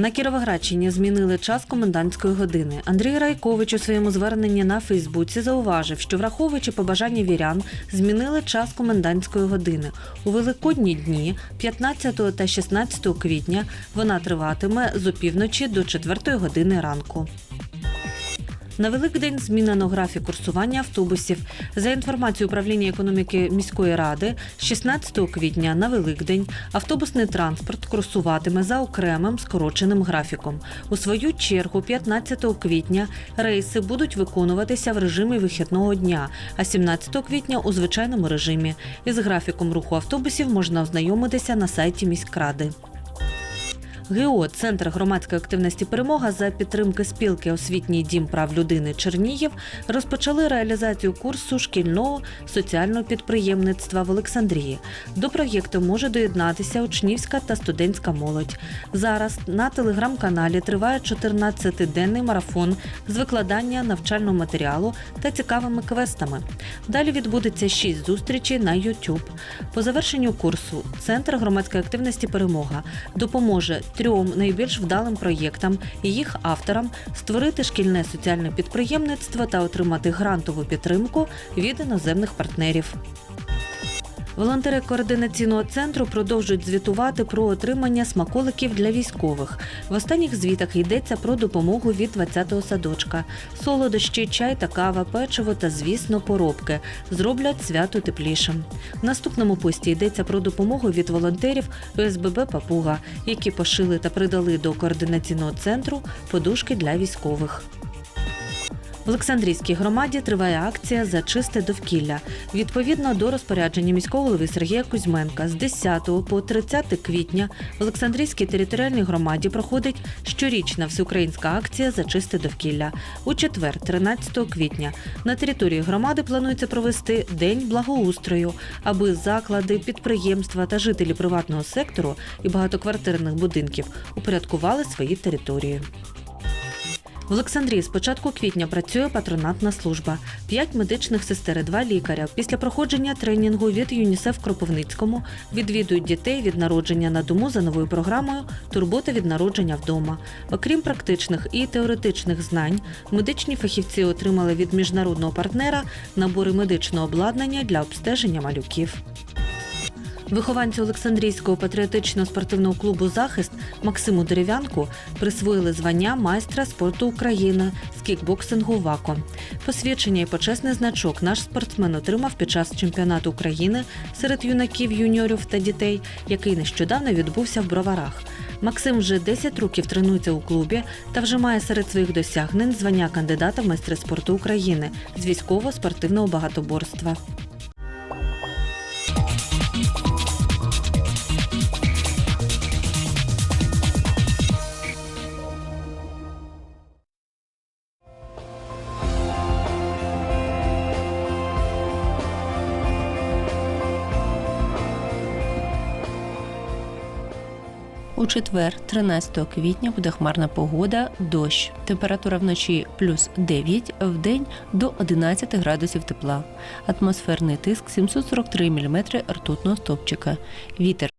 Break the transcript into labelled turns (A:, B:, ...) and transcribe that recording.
A: На Кіровоградщині змінили час комендантської години. Андрій Райкович у своєму зверненні на Фейсбуці зауважив, що враховуючи побажання вірян, змінили час комендантської години. У великодні дні, 15 та 16 квітня, вона триватиме з опівночі до 4 години ранку. На Великдень змінено графік курсування автобусів. За інформацією управління економіки міської ради, 16 квітня на Великдень автобусний транспорт курсуватиме за окремим скороченим графіком. У свою чергу, 15 квітня рейси будуть виконуватися в режимі вихідного дня, а 17 квітня у звичайному режимі. Із графіком руху автобусів можна ознайомитися на сайті міськради. ГО Центр громадської активності Перемога за підтримки спілки Освітній дім прав людини Чернігів розпочали реалізацію курсу шкільного соціального підприємництва в Олександрії. До проєкту може доєднатися учнівська та студентська молодь. Зараз на телеграм-каналі триває 14-денний марафон з викладання навчального матеріалу та цікавими квестами. Далі відбудеться шість зустрічей на YouTube. По завершенню курсу Центр громадської активності Перемога допоможе трьом найбільш вдалим проєктам і їх авторам створити шкільне соціальне підприємництво та отримати грантову підтримку від іноземних партнерів. Волонтери координаційного центру продовжують звітувати про отримання смаколиків для військових. В останніх звітах йдеться про допомогу від 20-го садочка. Солодощі, чай та кава, печиво та, звісно, поробки зроблять свято теплішим. В наступному пості йдеться про допомогу від волонтерів ОСББ Папуга, які пошили та придали до координаційного центру подушки для військових. Олександрійській громаді триває акція за чисте довкілля. Відповідно до розпорядження міського голови Сергія Кузьменка з 10 по 30 квітня в Олександрійській територіальній громаді проходить щорічна всеукраїнська акція за чисте довкілля. У четвер, 13 квітня, на території громади планується провести день благоустрою, аби заклади, підприємства та жителі приватного сектору і багатоквартирних будинків упорядкували свої території. В Олександрії з початку квітня працює патронатна служба. П'ять медичних сестер, і два лікаря. Після проходження тренінгу від ЮНІСЕФ Кропивницькому відвідують дітей від народження на дому за новою програмою Турбота від народження вдома. Окрім практичних і теоретичних знань, медичні фахівці отримали від міжнародного партнера набори медичного обладнання для обстеження малюків. Вихованцю Олександрійського патріотично-спортивного клубу Захист Максиму Дерев'янку присвоїли звання майстра спорту України з кікбоксингу ВАКО. Посвідчення і почесний значок наш спортсмен отримав під час чемпіонату України серед юнаків, юніорів та дітей, який нещодавно відбувся в Броварах. Максим вже 10 років тренується у клубі та вже має серед своїх досягнень звання кандидата в майстри спорту України з військово-спортивного багатоборства.
B: У четвер, 13 квітня, буде хмарна погода, дощ. Температура вночі плюс 9, в день до 11 градусів тепла. Атмосферний тиск 743 мм ртутного стопчика. Вітер